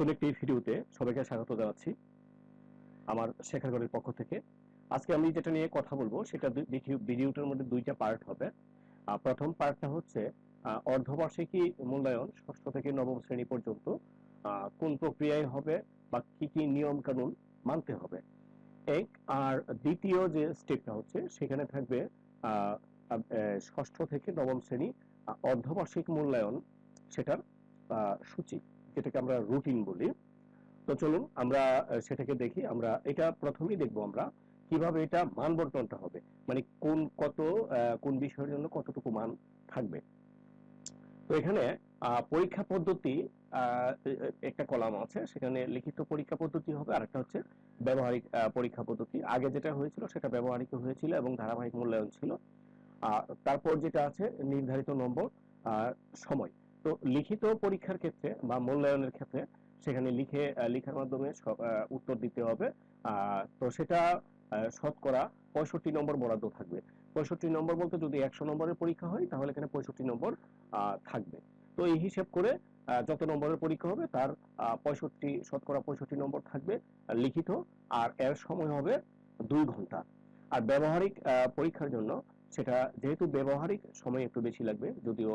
নতুন একটি ভিডিওতে সবাইকে স্বাগত জানাচ্ছি আমার শেখারগড়ের পক্ষ থেকে। আজকে আমি যেটা নিয়ে কথা বলব, সেটা ভিডিও- ভিডিওটার মধ্যে দুইটা পার্ট হবে। প্রথম পার্টটা হচ্ছে অর্ধবার্ষিকী মূল্যায়ন, ষষ্ঠ থেকে নবম শ্রেণি পর্যন্ত কোন প্রক্রিয়ায় হবে বা কি কি নিয়ম কানুন মানতে হবে। এক, আর দ্বিতীয় যে স্টেপটা হচ্ছে, সেখানে থাকবে ষষ্ঠ থেকে নবম শ্রেণি অর্ধবার্ষিক মূল্যায়ন, সেটার সূচি। যেটাকে আমরা রুটিন বলি। তো চলুন আমরা সেটাকে দেখি। আমরা এটা প্রথমেই দেখব আমরা কীভাবে এটা মান বন্টনটা হবে। মানে কোন কত কোন বিষয়ের জন্য কতটুকু মান থাকবে। তো এখানে পরীক্ষা পদ্ধতি একটা কলাম আছে। সেখানে লিখিত পরীক্ষা পদ্ধতি হবে। আর একটা হচ্ছে ব্যবহারিক পরীক্ষা পদ্ধতি। আগে যেটা হয়েছিল সেটা ব্যবহারিক হয়েছিল এবং ধারাবাহিক মূল্যায়ন ছিল। আহ, তারপর যেটা আছে নির্ধারিত নম্বর আর সময়। তো লিখিত পরীক্ষার ক্ষেত্রে বা মূল্যায়নের ক্ষেত্রে সেখানে লিখে লিখার মাধ্যমে উত্তর দিতে হবে। তো সেটা শতকরা পঁয়ষট্টি নম্বর বরাদ্দ থাকবে। পঁয়ষট্টি নম্বর বলতে যদি একশো নম্বরের পরীক্ষা হয়, তাহলে এখানে পঁয়ষট্টি নম্বর থাকবে। তো এই হিসেব করে যত নম্বরের পরীক্ষা হবে তার পঁয়ষট্টি, শতকরা পঁয়ষট্টি নম্বর থাকবে লিখিত। আর এর সময় হবে দুই ঘণ্টা। আর ব্যবহারিক পরীক্ষার জন্য সেটা যেহেতু ব্যবহারিক, সময় একটু বেশি লাগবে, যদিও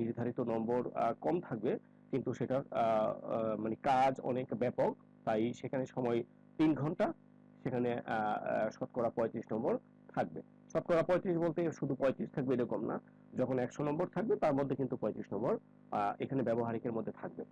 নির্ধারিত নম্বর কম থাকবে, কিন্তু সেটার মানে কাজ অনেক ব্যাপক, তাই সেখানে সময় তিন ঘণ্টা, সেখানে শতকরা পঁয়ত্রিশ নম্বর থাকবে। শতকরা পঁয়ত্রিশ বলতে শুধু পঁয়ত্রিশ থাকবে এরকম না, যখন একশো নম্বর থাকবে, তার মধ্যে কিন্তু পঁয়ত্রিশ নম্বর এখানে ব্যবহারিকের মধ্যে থাকবে।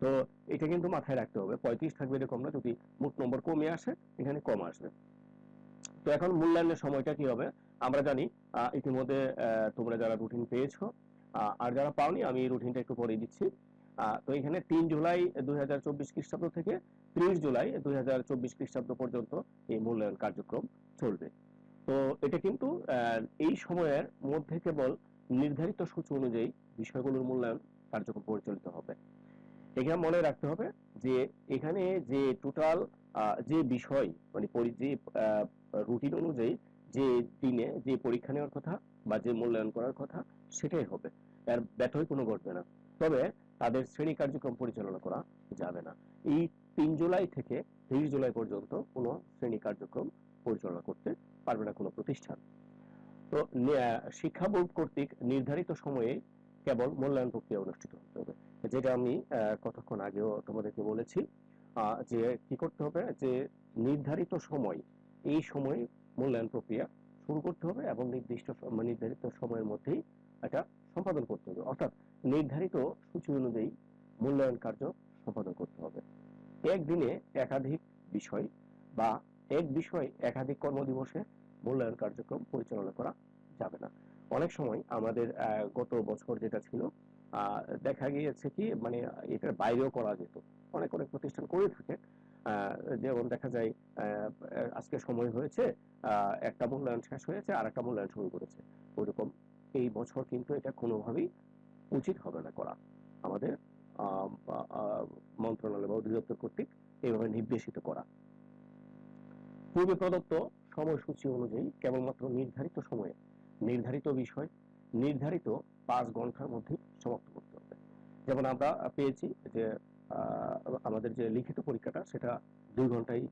তো এটা কিন্তু মাথায় রাখতে হবে, পঁয়ত্রিশ থাকবে এরকম না, যদি মোট নম্বর কমে আসে, এখানে কম আসবে। তো এখন মূল্যায়নের সময়টা কি হবে? আমরা জানি ইতিমধ্যে তোমরা যারা রুটিন পেয়েছ আর যারা পাওনি, আমি এই রুটিনটা একটু পরে দিচ্ছি। তো এখানে তিন জুলাই দুই হাজার চব্বিশ খ্রিস্টাব্দ থেকে ত্রিশ জুলাই দুই হাজার চব্বিশ খ্রিস্টাব্দ পর্যন্ত এই মূল্যায়ন কার্যক্রম চলবে। তো এটা কিন্তু এই সময়ের মধ্যে কেবল নির্ধারিত সূচি অনুযায়ী বিষয়গুলোর মূল্যায়ন কার্যক্রম পরিচালিত হবে। এখানে মনে রাখতে হবে যে এখানে যে টোটাল যে বিষয় মানে যে রুটিন অনুযায়ী যে দিনে যে পরীক্ষা নেওয়ার কথা বা যে মূল্যায়ন করার কথা, সেটাই হবে। ব্যতয় কোনো ঘটবে না। তবে তাদের শ্রেণি কার্যক্রম পরিচালনা করা যাবে না। এই তিন জুলাই থেকে তেইশ জুলাই পর্যন্ত কোনো শ্রেণি কার্যক্রম পরিচালনা করতে পারবে না কোনো প্রতিষ্ঠান। তো শিক্ষা বোর্ড কর্তৃক নির্ধারিত সময়ে কেবল মূল্যায়ন প্রক্রিয়া অনুষ্ঠিত হতে হবে। যেটা আমি কতক্ষণ আগেও তোমাদেরকে বলেছি যে কি করতে হবে, যে নির্ধারিত সময়, এই সময়ে মূল্যায়ন প্রক্রিয়া শুরু করতে হবে এবং নির্দিষ্ট নির্ধারিত সময়ের মধ্যেই এটা সম্পাদন করতে হবে। অর্থাৎ নির্ধারিত সূচি অনুযায়ী মূল্যায়ন কার্য সম্পাদন করতে হবে। একদিনে একাধিক বিষয় বা এক বিষয় একাধিক কর্মদিবসে মূল্যায়ন কার্যক্রম পরিচালনা করা যাবে না। অনেক সময় আমাদের গত বছর যেটা ছিল দেখা গিয়েছে কি মানে এটার বাইরেও করা যেত। অনেক অনেক প্রতিষ্ঠান করে থাকে। যেমন দেখা যায় আজকে সময় হয়েছে একটা মূল্যায়ন শেষ হয়েছে আর একটা মূল্যায়ন শুরু করেছে। ওইরকম এই বছর কিন্তু এটা কোনোভাবেই উচিত হবে না করা। আমাদের মন্ত্রণালয় বা অধিদপ্তর কর্তৃক এইভাবে নির্দেশিত করা। পূর্বে প্রদত্ত সময়সূচি অনুযায়ী কেবলমাত্র নির্ধারিত সময়ে নির্ধারিত বিষয়, নির্ধারিত পাঁচ ঘণ্টার মধ্যে সমাপ্ত করতে হবে। যেমন আমরা পেয়েছি যে আমাদের যে লিখিত পরীক্ষাটা সেটা দুই ঘন্টায়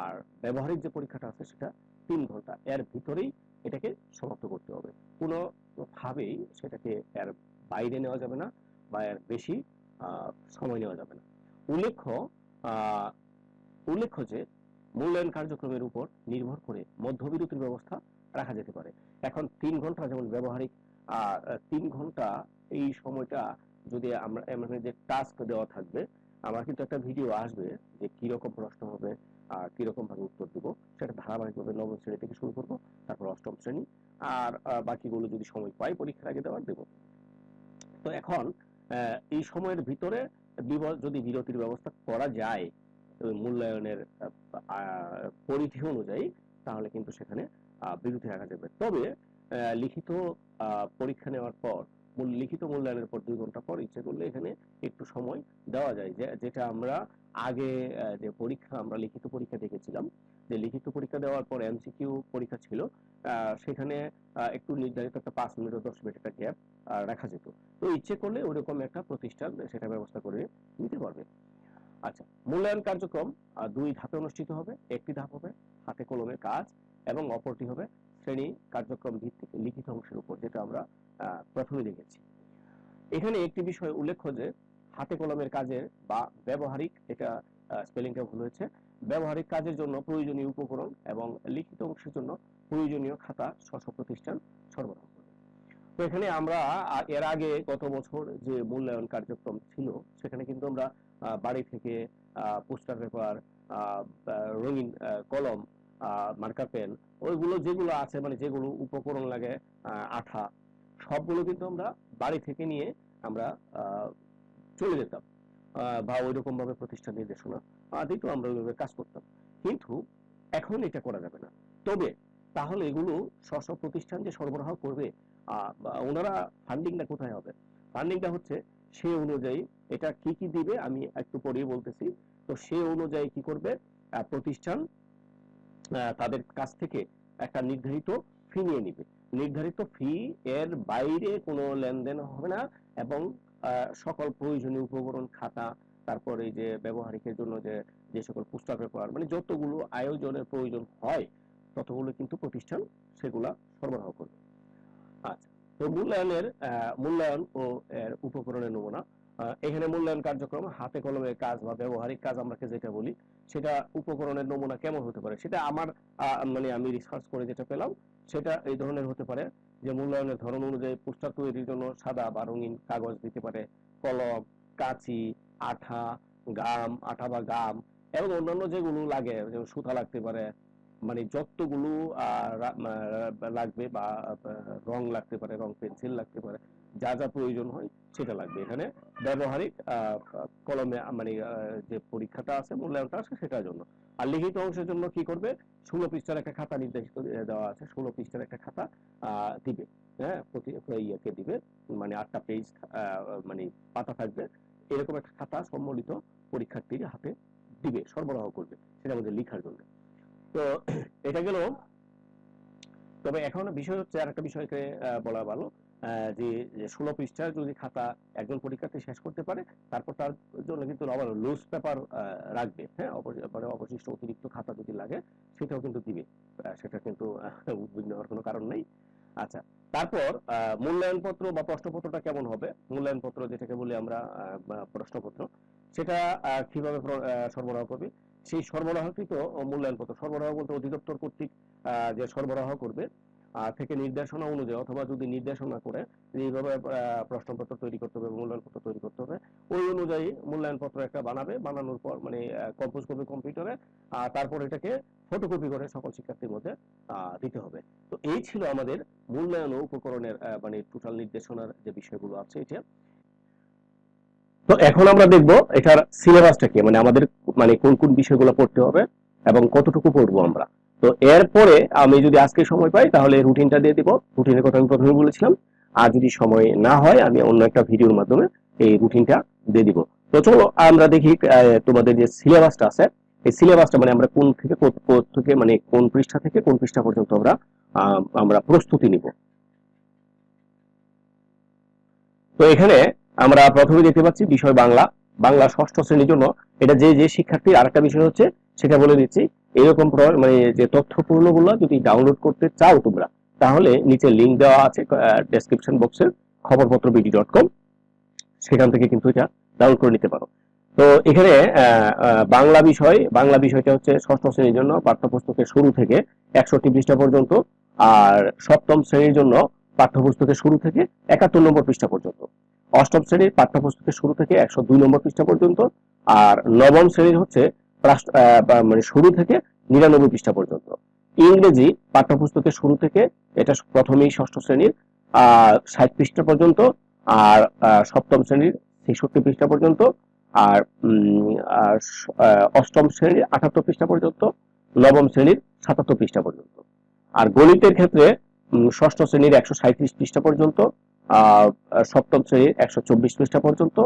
আর ব্যবহারিক যে পরীক্ষাটা আছে সেটা তিন ঘণ্টা। এর ভিতরেই এটাকে সমাপ্ত করতে হবে। কোনো ভাবেই সেটাকে এর বাইরে নেওয়া যাবে না বা এর বেশি সময় নেওয়া যাবে না। উল্লেখ্য উল্লেখ্য যে মূল্যায়ন কার্যক্রমের উপর নির্ভর করে মধ্যবিরতির ব্যবস্থা রাখা যেতে পারে। এখন তিন ঘণ্টা যেমন ব্যবহারিক তিন ঘণ্টা এই সময়টা যদি আমরা মানে যে টাস্ক দেওয়া থাকবে, আমার কিন্তু একটা ভিডিও আসবে যে কীরকম প্রশ্ন হবে আর কীরকম ভাবে উত্তর দিব, সেটা ধারাবাহিকভাবে নবম শ্রেণি থেকে শুরু করব, তারপর অষ্টম শ্রেণি, আর বাকিগুলো যদি সময় পাই, পরীক্ষার আগে দেওয়ার দেব। তো এখন এই সময়ের ভিতরে যদি বিরতির ব্যবস্থা করা যায় মূল্যায়নের পরিধি অনুযায়ী, তাহলে কিন্তু সেখানে বিরতি রাখা যাবে। তবে লিখিত পরীক্ষা নেওয়ার পর লিখিত মূল্যায়নের পর দুই ঘণ্টা পর ইচ্ছে করলে এখানে একটু সময় দেওয়া যায়। যেটা আমরা আগে যে পরীক্ষা, আমরা লিখিত পরীক্ষা দেখেছিলাম, যে লিখিত পরীক্ষা দেওয়ার পর এমসিকিউ পরীক্ষা ছিল সেখানে একটু নির্ধারিত একটা পাঁচ মিনিট ও দশ মিনিট একটা গ্যাপ রাখা যেত। তো ইচ্ছে করলে ওরকম একটা প্রতিষ্ঠান সেটা ব্যবস্থা করে নিতে পারবে। আচ্ছা মূল্যায়ন কার্যক্রম দুই ধাপে অনুষ্ঠিত হবে। একটি ধাপ হবে হাতে কলমে কাজ এবং অপরটি হবে শ্রেণি কার্যক্রম ভিত্তিক লিখিত অংশের উপর, যেটা আমরা প্রথমে দেখেছি। এখানে একটি বিষয় উল্লেখ্য যে, হাতে কলমের কাজের বা ব্যবহারিক, এটা স্পেলিংটা ভুল হয়েছে, ব্যবহারিক কাজের জন্য প্রয়োজনীয় উপকরণ এবং লিখিত অংশের জন্য প্রয়োজনীয় খাতা স্ব প্রতিষ্ঠান সরবরাহ করবে। তো এখানে আমরা এর আগে গত বছর যে মূল্যায়ন কার্যক্রম ছিল, সেখানে কিন্তু আমরা বাড়ি থেকে পোস্টার পেপার রঙিন কলম মার্কার পেন, ওইগুলো যেগুলো আছে মানে যেগুলো উপকরণ লাগে আঠা সবগুলো কিন্তু আমরা বাড়ি থেকে নিয়ে আমরা চলে যেতাম বা ওইরকম ভাবে প্রতিষ্ঠান নির্দেশনা আহ, দিত আমরা ওইভাবে কাজ করতাম। কিন্তু এখন এটা করা যাবে না। তবে তাহলে এগুলো স্ব প্রতিষ্ঠান যে সরবরাহ করবে ওনারা ফান্ডিংটা কোথায় হবে? ফান্ডিংটা হচ্ছে সে অনুযায়ী এটা কি কি দিবে আমি একটু পরেই বলতেছি। তো সে অনুযায়ী কি করবে? প্রতিষ্ঠান তাদের কাছ থেকে একটা নির্ধারিত ফি নিয়ে নিবে। নির্ধারিত ফি এর বাইরে কোনো লেনদেন হবে না এবং সকল প্রয়োজনীয় উপকরণ, খাতা, তারপরে এই যে ব্যবহারিকের জন্য যে যে সকল পুস্তক পেপার মানে যতগুলো আয়োজনের প্রয়োজন হয়, ততগুলো কিন্তু প্রতিষ্ঠান সেগুলা সরবরাহ করবে। আচ্ছা তো মূল্যায়নের মূল্যায়ন ও এর উপকরণের নমুনা। এখানে মূল্যায়ন কার্যক্রম, হাতে কলমের কাজ বা ব্যবহারিক কাজ আমরা যেটা বলি, সেটা উপকরণের নমুনা কেমন হতে পারে? সেটা আমার মানে আমি রিসার্চ করে যেটা পেলাম, সেটা এই ধরনের হতে পারে যে মূল্যায়নের ধরন অনুযায়ী পুস্তক তৈরির জন্য সাদা বা রঙিন কাগজ দিতে পারে, কলম, কাঁচি, আঠা, গাম, আঠা বা গাম এবং অন্যান্য যেগুলো লাগে, যেমন সুতা লাগতে পারে মানে যতগুলো লাগবে বা রং লাগতে পারে, রং পেন্সিল লাগতে পারে, যা যা প্রয়োজন হয় সেটা লাগবে। এখানে ব্যবহারিক কলমে মানে যে পরীক্ষাটা আছে, মূল্যায়নটা আছে সেটার জন্য। আর লিখিত অংশের জন্য কি করবে? ষোলো পৃষ্ঠার একটা খাতা নির্দেশিত দেওয়া আছে। ষোলো পৃষ্ঠার একটা খাতা দিবে হ্যাঁ? প্রতি ইয়েকে দিবে মানে আটটা পেজ মানে পাতা থাকবে। এরকম একটা খাতা সম্মিলিত পরীক্ষার্থীর হাতে দিবে, সরবরাহ করবে, সেটা আমাদের লিখার জন্য। তো এটা গেল। তবে এখন বিষয় হচ্ছে আর একটা বিষয়কে বলা ভালো যে ষোলো পৃষ্ঠার যদি খাতা একজন পরীক্ষার্থী শেষ করতে পারে তারপর তার জন্য কিন্তু আবার লুজ পেপার রাখবে হ্যাঁ? মানে অবশিষ্ট অতিরিক্ত খাতা যদি লাগে সেটাও কিন্তু দিবে। সেটা কিন্তু উদ্বিগ্ন হওয়ার কোনো কারণ নেই। আচ্ছা তারপর আহ, মূল্যায়ন পত্র বা প্রশ্নপত্রটা কেমন হবে? মূল্যায়ন পত্র যেটাকে বলি আমরা প্রশ্নপত্র সেটা কীভাবে সরবরাহ করবে? সেই সরবরাহকৃত মূল্যায়ন পত্র সরবরাহ বলতে অধিদপ্তর কর্তৃক যে সরবরাহ করবে থেকে নির্দেশনা অনুযায়ী অথবা যদি নির্দেশনা করে এইভাবে প্রশ্নপত্র তৈরি করতে হবে মূল্যায়ন পত্র তৈরি করতে হবে, ওই অনুযায়ী মূল্যায়ন পত্র একটা বানাবে, বানানোর পর মানে কম্পোজ করবে কম্পিউটারে আর তারপর এটাকে ফটোকপি করে সকল শিক্ষার্থীর মধ্যে দিতে হবে। তো এই ছিল আমাদের মূল্যায়ন উপকরণের মানে টোটাল নির্দেশনার যে বিষয়গুলো আছে, এটা তো এখন আমরা দেখব এটার সিলেবাসটা কি মানে আমাদের মানে কোন কোন বিষয়গুলো পড়তে হবে এবং কতটুকু পড়ব আমরা। তো এরপরে আমি যদি আজকে সময় পাই, তাহলে রুটিনটা দিয়ে দিব। রুটিনের কথা আমি প্রথমে বলেছিলাম। আর যদি সময় না হয়, আমি অন্য একটা ভিডিওর মাধ্যমে এই রুটিনটা দিয়ে দিব। তো চলো আমরা দেখি তোমাদের যে সিলেবাসটা আছে, এই সিলেবাসটা মানে আমরা কোন থেকে থেকে মানে কোন পৃষ্ঠা থেকে, কোন পৃষ্ঠা পর্যন্ত আমরা আমরা প্রস্তুতি নিব। তো এখানে আমরা প্রথমে দেখতে পাচ্ছি বিষয় বাংলা বাংলা ষষ্ঠ শ্রেণির জন্য এটা যে যে শিক্ষার্থীর আরেকটা বিষয় হচ্ছে, সেটা বলে দিচ্ছি, এরকম মানে যে তথ্যপূর্ণগুলো যদি ডাউনলোড করতে চাও তোমরা, তাহলে নিচে লিঙ্ক দেওয়া আছে ডেসক্রিপশন বক্সের খবরপত্র বিডি ডট কম সেখান থেকে কিন্তু এটা ডাউনলোড করে নিতে পারো। তো এখানে বাংলা বিষয়, বাংলা বিষয়টা হচ্ছে ষষ্ঠ শ্রেণির জন্য পাঠ্যপুস্তকের শুরু থেকে একষট্টি পৃষ্ঠা পর্যন্ত, আর সপ্তম শ্রেণির জন্য পাঠ্যপুস্তকের শুরু থেকে একাত্তর নম্বর পৃষ্ঠা পর্যন্ত। অষ্টম শ্রেণির পাঠ্যপুস্তকের শুরু থেকে একশো দুই নম্বর পৃষ্ঠা পর্যন্ত আর নবম শ্রেণির হচ্ছে মানে শুরু থেকে নিরানব্বই পৃষ্ঠা পর্যন্ত। ইংরেজি পাঠ্যপুস্তকের শুরু থেকে এটা প্রথমেই ষষ্ঠ শ্রেণির, আহ, ষাট পৃষ্ঠা পর্যন্ত আর সপ্তম শ্রেণির ছেষট্টি পৃষ্ঠা পর্যন্ত আর অষ্টম শ্রেণির আঠাত্তর পৃষ্ঠা পর্যন্ত, নবম শ্রেণির সাতাত্তর পৃষ্ঠা পর্যন্ত। আর গণিতের ক্ষেত্রে ষষ্ঠ শ্রেণির একশো সাঁত্রিশ পৃষ্ঠা পর্যন্ত সপ্তম শ্রেণির একশো চব্বিশ পৃষ্ঠা পর্যন্ত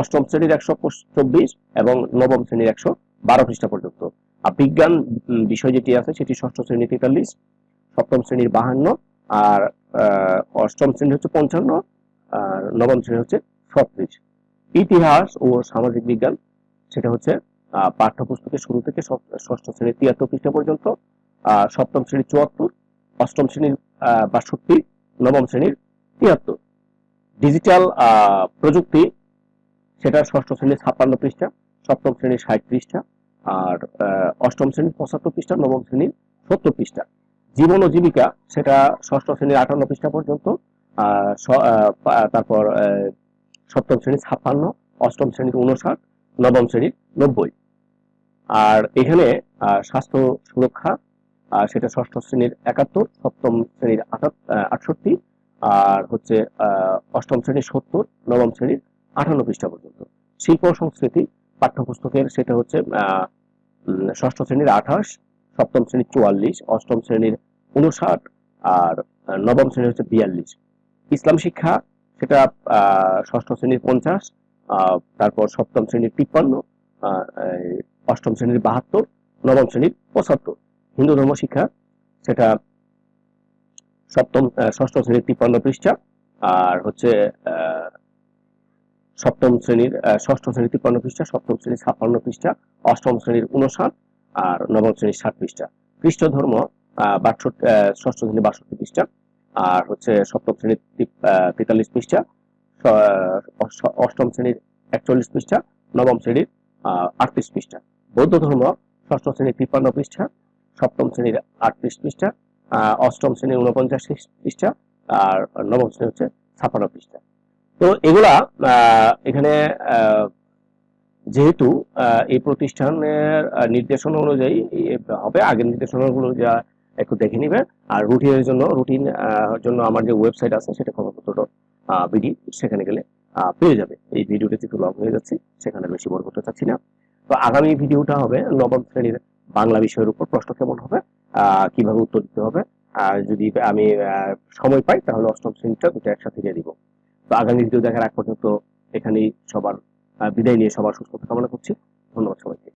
অষ্টম শ্রেণির একশো চব্বিশ এবং নবম শ্রেণির একশো বারো পৃষ্ঠা পর্যন্ত। আর বিজ্ঞান বিষয় যেটি আছে সেটি ষষ্ঠ শ্রেণি তেতাল্লিশ, সপ্তম শ্রেণির বাহান্ন, আর অষ্টম শ্রেণি হচ্ছে পঞ্চান্ন, আর নবম শ্রেণি হচ্ছে ছত্রিশ। ইতিহাস ও সামাজিক বিজ্ঞান, সেটা হচ্ছে পাঠ্যপুস্তকের শুরু থেকে ষষ্ঠ শ্রেণির তিয়াত্তর পৃষ্ঠা পর্যন্ত সপ্তম শ্রেণির চুয়াত্তর, অষ্টম শ্রেণির বাষট্টি, নবম শ্রেণির তিয়াত্তর। ডিজিটাল প্রযুক্তি, সেটা ষষ্ঠ শ্রেণির ছাপ্পান্ন পৃষ্ঠা, সপ্তম শ্রেণির ষাট পৃষ্ঠা, আর অষ্টম শ্রেণির পঁচাত্তর পৃষ্ঠা, নবম শ্রেণির সত্তর পৃষ্ঠা। জীবন ও জীবিকা, সেটা ষষ্ঠ শ্রেণির আটান্ন পৃষ্ঠা পর্যন্ত তারপর সপ্তম শ্রেণির ছাপ্পান্ন, অষ্টম শ্রেণির উনষাট নবম শ্রেণির নব্বই। আর এখানে স্বাস্থ্য সুরক্ষা সেটা ষষ্ঠ শ্রেণির একাত্তর, সপ্তম শ্রেণির আটষট্টি আর হচ্ছে অষ্টম শ্রেণির সত্তর, নবম শ্রেণির আঠান্ন পৃষ্ঠা পর্যন্ত। শিল্প সংস্কৃতি পাঠ্যপুস্তকের সেটা হচ্ছে ষষ্ঠ শ্রেণির আঠাশ, সপ্তম শ্রেণির চুয়াল্লিশ, অষ্টম শ্রেণির উনষাট, আর নবম শ্রেণির হচ্ছে বিয়াল্লিশ। ইসলাম শিক্ষা, সেটা ষষ্ঠ শ্রেণির পঞ্চাশ তারপর সপ্তম শ্রেণির তিপ্পান্ন অষ্টম শ্রেণির বাহাত্তর, নবম শ্রেণির পঁচাত্তর। হিন্দু ধর্ম শিক্ষা, সেটা সপ্তম ষষ্ঠ শ্রেণির তিপ্পান্ন পৃষ্ঠা, আর হচ্ছে সপ্তম শ্রেণির ষষ্ঠ শ্রেণির তিপ্পান্ন পৃষ্ঠা, সপ্তম শ্রেণির ছাপ্পান্ন পৃষ্ঠা, অষ্টম শ্রেণির উনষাট, আর নবম শ্রেণির ষাট পৃষ্ঠা। খ্রিস্ট ধর্ম বাষট্টি ষষ্ঠ শ্রেণির বাষট্টি পৃষ্ঠা, আর হচ্ছে সপ্তম শ্রেণির তেতাল্লিশ পৃষ্ঠা অষ্টম শ্রেণির একচল্লিশ পৃষ্ঠা, নবম শ্রেণির আটত্রিশ পৃষ্ঠা। বৌদ্ধ ধর্ম ষষ্ঠ শ্রেণির তিপ্পান্ন পৃষ্ঠা, সপ্তম শ্রেণির আটত্রিশ পৃষ্ঠা অষ্টম শ্রেণির উনপঞ্চাশ পৃষ্ঠা, আর নবম শ্রেণি হচ্ছে ছাপ্পান্ন পৃষ্ঠা। তো এগুলা এখানে যেহেতু এই প্রতিষ্ঠানের নির্দেশনা অনুযায়ী হবে, আগের নির্দেশনাগুলো যা একটু দেখে নিবে, আর রুটিনের জন্য রুটিন জন্য আমার যে ওয়েবসাইট আছে, সেটা খবরপত্র বিডি, সেখানে গেলে পেয়ে যাবে। এই ভিডিওটা একটু লং হয়ে যাচ্ছে, সেখানে বেশি বড় করতে চাচ্ছি না। তো আগামী ভিডিওটা হবে নবম শ্রেণির বাংলা বিষয়ের উপর, প্রশ্ন কেমন হবে? কীভাবে উত্তর দিতে হবে? আর যদি আমি সময় পাই, তাহলে অষ্টম শ্রেণীটা দুটো একসাথে দিয়ে দিব। তো আগামী ভিডিও দেখার আগ পর্যন্ত এখানেই সবার বিদায় নিয়ে সবার সুস্থতা কামনা করছি। ধন্যবাদ সবাইকে।